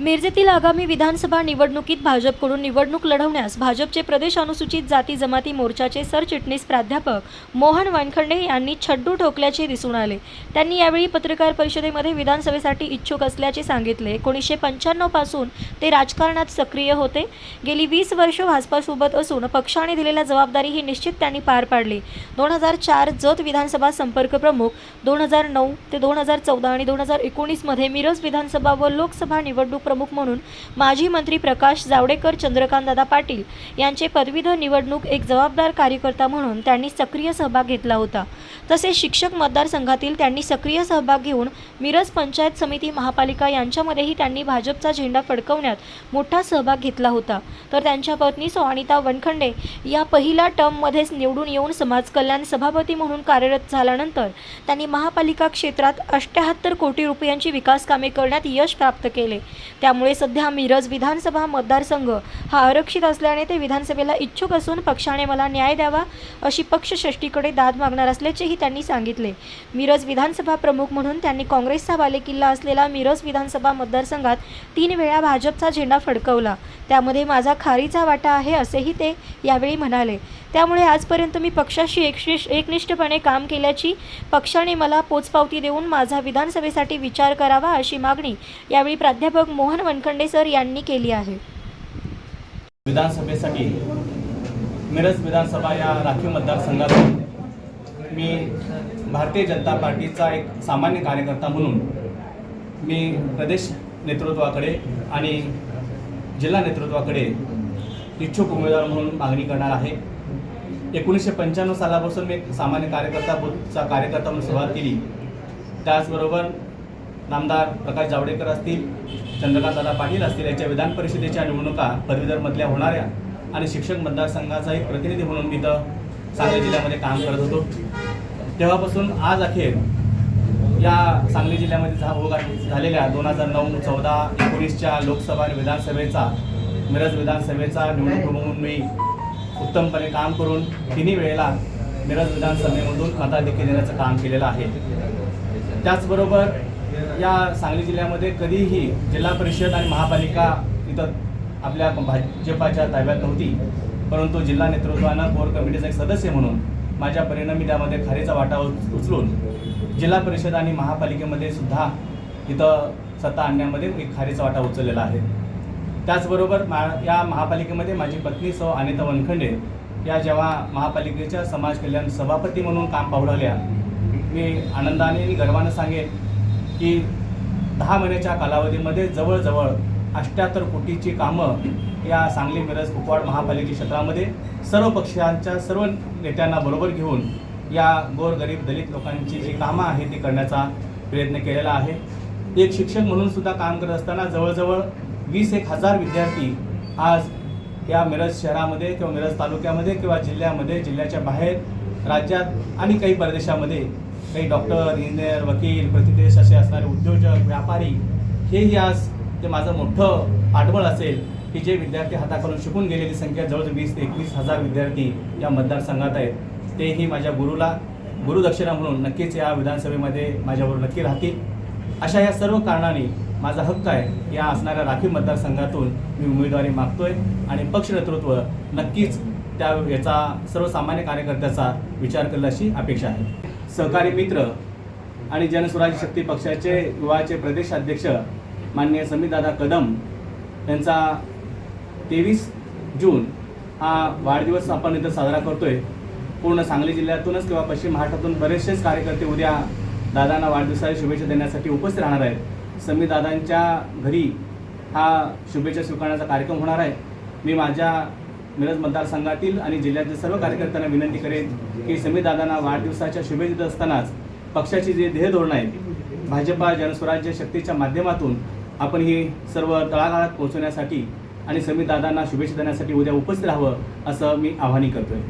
मिरजेतील आगामी विधानसभा निवडणुकीत भाजपकडून निवडणूक लढवण्यास भाजपचे प्रदेश अनुसूचित जाती जमाती मोर्चाचे सरचिटणीस प्राध्यापक मोहन वानखंडे यांनी छड्डू ठोकल्याचे दिसून आले. त्यांनी यावेळी पत्रकार परिषदेमध्ये विधानसभेसाठी इच्छुक असल्याचे सांगितले. एकोणीसशे पंच्याण्णवपासून ते राजकारणात सक्रिय होते. गेली वीस वर्ष भाजपासोबत असून पक्षाने दिलेल्या जबाबदारी ही निश्चित त्यांनी पार पाडली. दोन हजार चार जत विधानसभा संपर्क प्रमुख दोन हजार नऊ ते दोन हजार चौदा आणि दोन हजार एकोणीसमध्ये मिरज विधानसभा व लोकसभा निवडणूक प्रमुख म्हणून माजी मंत्री प्रकाश जावडेकर चंद्रकांतदादा पाटील यांचे पदवीधर निवडणूक एक जबाबदार कार्यकर्ता म्हणून त्यांनी सक्रिय सहभाग घेतला होता. तसेच शिक्षक मतदारसंघातील त्यांनी सक्रिय सहभाग घेऊन मिरज पंचायत समिती महापालिका यांच्यामध्येही त्यांनी भाजपचा झेंडा फडकवण्यात मोठा सहभाग घेतला होता. तर त्यांच्या पत्नी सोहानिता वनखंडे या पहिल्या टर्ममध्येच निवडून येऊन समाज कल्याण सभापती म्हणून कार्यरत झाल्यानंतर त्यांनी महापालिका क्षेत्रात अष्ट्याहत्तर कोटी रुपयांची विकास कामे करण्यात यश प्राप्त केले. त्यामुळे सध्या मिरज विधानसभा मतदारसंघ हा आरक्षित असल्याने ते विधानसभेला इच्छुक असून पक्षाने मला न्याय द्यावा अशी पक्षषष्टीकडे दाद मागणार असल्याचेही त्यांनी सांगितले. मिरज विधानसभा प्रमुख म्हणून त्यांनी काँग्रेसचा बालेकिल्ला असलेला मिरज विधानसभा मतदारसंघात तीन वेळा भाजपचा झेंडा फडकवला. त्यामध्ये माझा खारीचा वाटा आहे असेही ते यावेळी म्हणाले. त्यामुळे आजपर्यंत मी पक्षाशी एकनिष्ठ एकनिष्ठपणे काम केल्याची पक्षाने मला पोचपावती देऊन माझा विधानसभेसाठी विचार करावा अशी मागणी यावेळी प्राध्यापक मोहन वनखंडे सर यांनी केली आहे. विधानसभेसाठी मिरज विधानसभा या राखीव मतदारसंघातून मी भारतीय जनता पार्टीचा एक सामान्य कार्यकर्ता म्हणून मी प्रदेश नेतृत्वाकडे आणि जिल्हा नेतृत्वाकडे इच्छुक उमेदवार म्हणून मागणी करणार आहे. एकोणीसशे पंच्याण्णव सालापासून मी एक सामान्य कार्यकर्ता बुथचा कार्यकर्ता म्हणून सुरुवात केली. त्याचबरोबर नामदार प्रकाश जावडेकर असतील चंद्रकांतदादा पाटील असतील याच्या विधान परिषदेच्या निवडणुका पदवीधरमधल्या होणाऱ्या आणि शिक्षक मतदारसंघाचा एक प्रतिनिधी म्हणून मी इथं सांगली जिल्ह्यामध्ये काम करत होतो. तेव्हापासून आज अखेर या सांगली जिल्ह्यामध्ये झा होगा झालेल्या दोन हजार नऊ चौदा एकोणीसच्या लोकसभा आणि विधानसभेचा मिरज विधानसभेचा निवडणूक म्हणून मी उत्तमपणे काम करून तिन्ही वेळेला मिरज विधानसभेमधून मताधिक्य देण्याचं काम केलेलं आहे. त्याचबरोबर या सांगली जिल्ह्यामध्ये कधीही जिल्हा परिषद आणि महापालिका इथं आपल्या भाजपाच्या ताब्यात नव्हती परंतु जिल्हा नेतृत्वानं कोर कमिटीचा एक सदस्य म्हणून माझ्या परिणामी त्यामध्ये खारीचा वाटा उच- उचलून जिल्हा परिषद आणि महापालिकेमध्ये सुद्धा इथं सत्ता आणण्यामध्ये एक खारीचा वाटा उचललेला आहे. त्याचबरोबर मा या महापालिकेमध्ये माझी पत्नी सौ अनिता वनखंडे या जेव्हा महापालिकेच्या समाज कल्याण सभापती म्हणून काम पावडल्या मी आनंदाने आणि गर्वानं सांगेन की दहा महिन्याच्या कालावधीमध्ये जवळजवळ अष्ट्याहत्तर कोटीची कामं या सांगली मिरज कुपवाड महापालिके क्षेत्रामध्ये सर्व पक्षांच्या सर्व नेत्यांना बरोबर घेऊन या गोरगरीब दलित लोकांची जी कामं आहेत ती करण्याचा प्रयत्न केलेला आहे. एक शिक्षक म्हणून सुद्धा काम करत असताना जवळजवळ वीस एक हजार विद्यार्थी आज या मिरज शहरामध्ये किंवा मिरज तालुक्यामध्ये किंवा जिल्ह्यामध्ये जिल्ह्याच्या बाहेर राज्यात आणि काही परदेशामध्ये काही डॉक्टर इंजिनियर वकील प्रतिदेश असे असणारे उद्योजक व्यापारी हेही आज ते माझं मोठं पाठबळ असेल की जे विद्यार्थी हाताखालून शिकून गेलेली संख्या जवळजवळ वीस ते एकवीस हजार विद्यार्थी या मतदारसंघात आहेत. तेही माझ्या गुरुला गुरुदक्षिणा म्हणून नक्कीच या विधानसभेमध्ये माझ्याबरोबर नक्की राहतील. अशा या सर्व कारणाने माझा हक्क आहे या असणाऱ्या राखीव मतदारसंघातून मी उमेदवारी मागतोय आणि पक्ष नेतृत्व नक्कीच त्या याचा सर्वसामान्य कार्यकर्त्याचा विचार करेल अशी अपेक्षा आहे. सहकारी मित्र आणि जनस्वराज्य शक्ती पक्षाचे युवाचे प्रदेशाध्यक्ष माननीय समीदादा कदम यांचा तेवीस जून हा वाढदिवस आपण इथं साजरा करतोय. पूर्ण सांगली जिल्ह्यातूनच किंवा पश्चिम महाराष्ट्रातून बरेचसेच कार्यकर्ते उद्या दादांना वाढदिवसाच्या शुभेच्छा देण्यासाठी उपस्थित राहणार आहेत. समी दादांच्या घरी हा शुभेच्छा स्वीकारण्याचा कार्यक्रम होणार आहे. मी माझ्या मिरज मतदारसंघातील आणि जिल्ह्यातील सर्व कार्यकर्त्यांना विनंती करेन की समीर दादांना वाढदिवसाच्या शुभेच्छा देत असतानाच पक्षाची जे ध्येय धोरण आहेत भाजपा जनस्वराज्य शक्तीच्या माध्यमातून आपण ही सर्व तळागाळात पोहोचवण्यासाठी आणि समीर दादांना शुभेच्छा देण्यासाठी उद्या उपस्थित राहावं असं मी आवाहन करतोय.